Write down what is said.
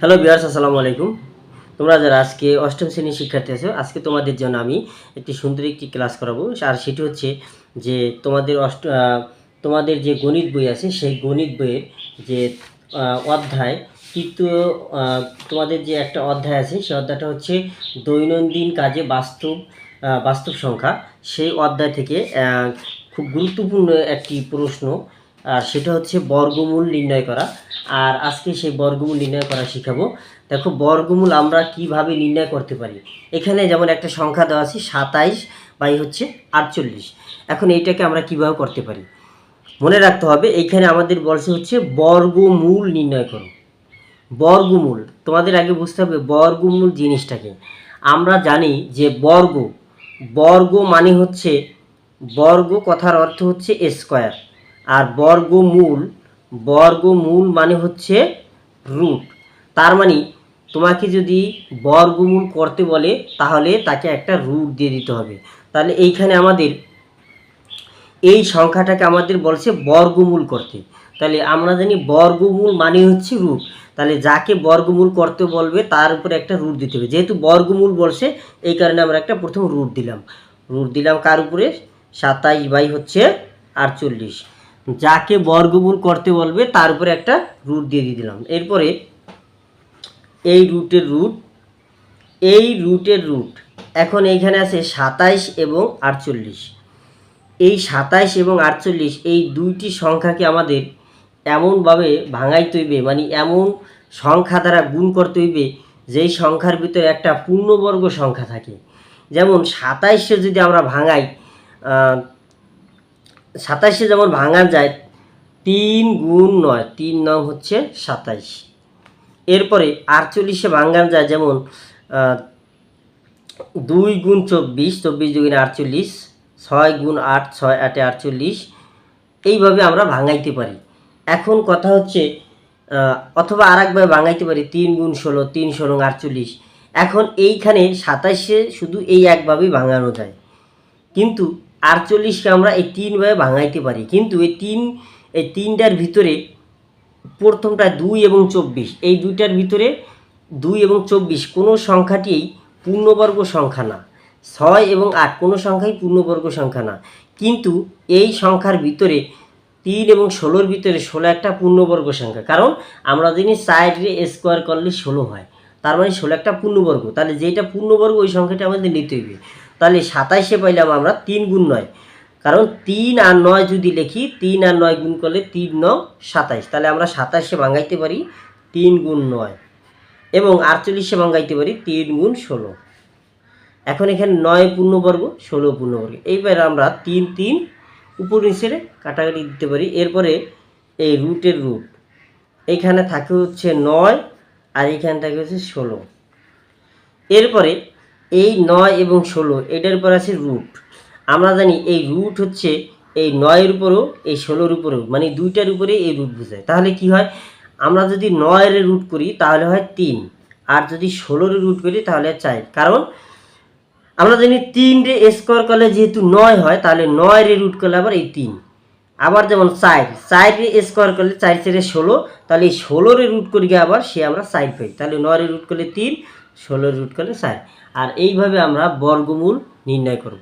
Hello বিয়ার্স আসসালামু আলাইকুম। তোমরা যারা আজকে অষ্টম শ্রেণির শিক্ষার্থী আছো, আজকে তোমাদের জন্য আমি একটি সুন্দর একটি ক্লাস করাবো। আর সেটি হচ্ছে যে তোমাদের অষ্ট তোমাদের যে গণিত বই আছে, সেই গণিত বইয়ের যে অধ্যায় তৃতীয় তোমাদের যে একটা অধ্যায় আছে, সেই অধ্যায়টা হচ্ছে দৈনন্দিন কাজে বাস্তব বাস্তব সংখ্যা। সেই অধ্যায় থেকে খুব গুরুত্বপূর্ণ একটি প্রশ্ন, আর সেটা হচ্ছে বর্গমূল নির্ণয় করা। আর আজকে সেই বর্গমূল নির্ণয় করা শিখাবো। দেখো, বর্গমূল আমরা কীভাবে নির্ণয় করতে পারি? এখানে যেমন একটা সংখ্যা দেওয়া আছে, সাতাইশ বাই হচ্ছে আটচল্লিশ। এখন এইটাকে আমরা কীভাবে করতে পারি? মনে রাখতে হবে, এইখানে আমাদের বলছে হচ্ছে বর্গমূল নির্ণয় করো। বর্গমূল, তোমাদের আগে বুঝতে হবে বর্গমূল জিনিসটাকে। আমরা জানি যে বর্গ বর্গ মানে হচ্ছে, বর্গ কথার অর্থ হচ্ছে স্কোয়ার। আর বর্গমূল বর্গমূল মানে হচ্ছে রুট। তার মানে তোমাকে যদি বর্গমূল করতে বলে, তাহলে তাকে একটা রুট দিয়ে দিতে হবে। তাহলে এইখানে আমাদের এই সংখ্যাটাকে আমাদের বলছে বর্গমূল করতে। তাহলে আমরা জানি বর্গমূল মানে হচ্ছে রুট। তাহলে যাকে বর্গমূল করতে বলবে, তার উপরে একটা রুট দিতে হবে। যেহেতু বর্গমূল বলছে, এই কারণে আমরা একটা প্রথম রুট দিলাম। রুট দিলাম কার উপরে? সাতাইশ বাই হচ্ছে আটচল্লিশ। যাকে বর্গমূল করতে বলবে, তার উপরে একটা রুট দিয়ে দিয়ে দিলাম। এরপরে এই রুটের রুট এই রুটের রুট এখন এইখানে আছে সাতাইশ এবং আটচল্লিশ। এই সাতাইশ এবং আটচল্লিশ, এই দুইটি সংখ্যাকে আমাদের এমনভাবে ভাঙাইতে হইবে মানে এমন সংখ্যা দ্বারা গুণ করতে হইবে, যেই সংখ্যার ভিতরে একটা পূর্ণবর্গ সংখ্যা থাকে। যেমন সাতাইশে যদি আমরা ভাঙাই সাতাইশে যেমন ভাঙা যায়, তিন গুণ নয়, তিন নং হচ্ছে সাতাইশ। এরপরে আটচল্লিশে ভাঙান যায় যেমন দুই গুণ চব্বিশ চব্বিশ দুগুণে আটচল্লিশ, ছয় গুণ আট, ছয় আটে আটচল্লিশ, এইভাবে আমরা ভাঙাইতে পারি। এখন কথা হচ্ছে অথবা আর একভাবে ভাঙাইতে পারি, তিন গুণ ষোলো, তিন ষোলো আটচল্লিশ। এখন এইখানে সাতাইশে শুধু এই একভাবেই ভাঙানো যায়। কিন্তু আটচল্লিশকে আমরা এই তিনভাবে ভাঙাইতে পারি। কিন্তু এই তিন, এই তিনটার ভিতরে প্রথমটা দুই এবং চব্বিশ, এই দুইটার ভিতরে দুই এবং চব্বিশ কোনো সংখ্যাটিই পূর্ণবর্গ সংখ্যা না। ছয় এবং আট কোনো সংখ্যাই পূর্ণবর্গ সংখ্যা না। কিন্তু এই সংখ্যার ভিতরে তিন এবং ষোলোর ভিতরে ষোলো একটা পূর্ণবর্গ সংখ্যা। কারণ আমরা জানি সাইডে স্কোয়ার করলে ষোলো হয়। তার মানে ষোলো একটা পূর্ণবর্গ। তাহলে যেটা পূর্ণবর্গ, ওই সংখ্যাটা আমাদের নিতে হইবে। তাহলে সাতাইশে পাইলাম আমরা তিন গুণ নয়। কারণ তিন আর নয় যদি লিখি, তিন আর নয় গুণ করলে তিন ন সাতাইশ। তাহলে আমরা সাতাইশে ভাঙাইতে পারি তিন গুণ নয় এবং আটচল্লিশে ভাঙাইতে পারি তিন গুণ ষোলো। এখন এখানে নয় পূর্ণবর্গ, ষোলো পূর্ণবর্গ। এইবার আমরা তিন তিন উপর নিচে কাটাকাটি দিতে পারি। এরপরে এই রুটের রুট এইখানে থাকে হচ্ছে নয় আর এইখানে থাকে হচ্ছে ষোলো। এরপরে এই নয় এবং ষোলো, এটার উপর আছে রুট আমরা জানি এই রুট হচ্ছে এই নয়ের উপরও, এই ষোলোর উপরেও মানে দুইটার উপরে এই রুট বোঝায়। তাহলে কি হয়? আমরা যদি নয়ের রুট করি, তাহলে হয় তিন। আর যদি ষোলোর রুট করি, তাহলে চার। কারণ আমরা জানি তিন রে স্কোয়ার করলে যেহেতু নয় হয়, তাহলে নয় রে রুট করলে আবার এই তিন। আবার যেমন চার চার রে স্কোয়ার করলে চার চারে ষোলো, তাহলে এই ষোলো রে রুট করি আবার সে আমরা চার পাই। তাহলে নয় রে রুট করলে তিন ষোলো রুট করলে চার আর এইভাবে আমরা বর্গমূল নির্ণয় করব।